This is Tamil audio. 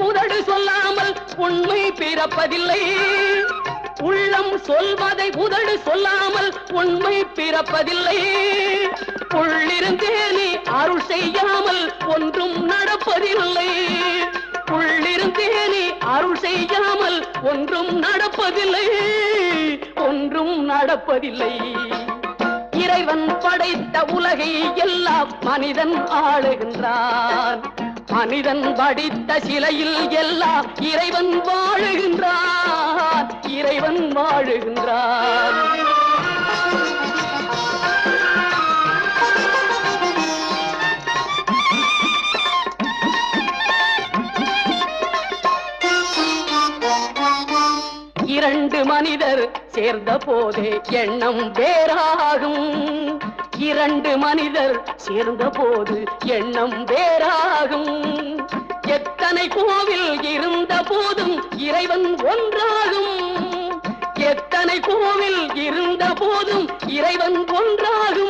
புதடு சொல்லாமல் உண்மை பிறப்பதில்லை. உள்ளம் சொல்வதை உதடு சொல்லாமல் உண்மை பிறப்பதில்லை. உள்ளிருந்தே நீ அருள் செய்யாமல் ஒன்றும் நடப்பதில்லை. உள்ளிருந்தே நீ அருள் செய்யாமல் ஒன்றும் நடப்பதில்லை. ஒன்றும் நடப்பதில்லை. இறைவன் படைத்த உலகை எல்லாம் மனிதன் ஆளுகின்றான். மனிதன் படித்த சிலையில் எல்லாம் இறைவன் வாழுகின்றான் இறைவன் வாழுகின்றான் இரண்டு மனிதர் சேர்ந்த போதே எண்ணம் வேறாகும். இரண்டு மனிதர் சேர்ந்த போது எண்ணம் வேறாகும். எத்தனை கோவில் இருந்த போதும் இறைவன் ஒன்றாகும். எத்தனை கோவில் இருந்த போதும் இறைவன் ஒன்றாகும்.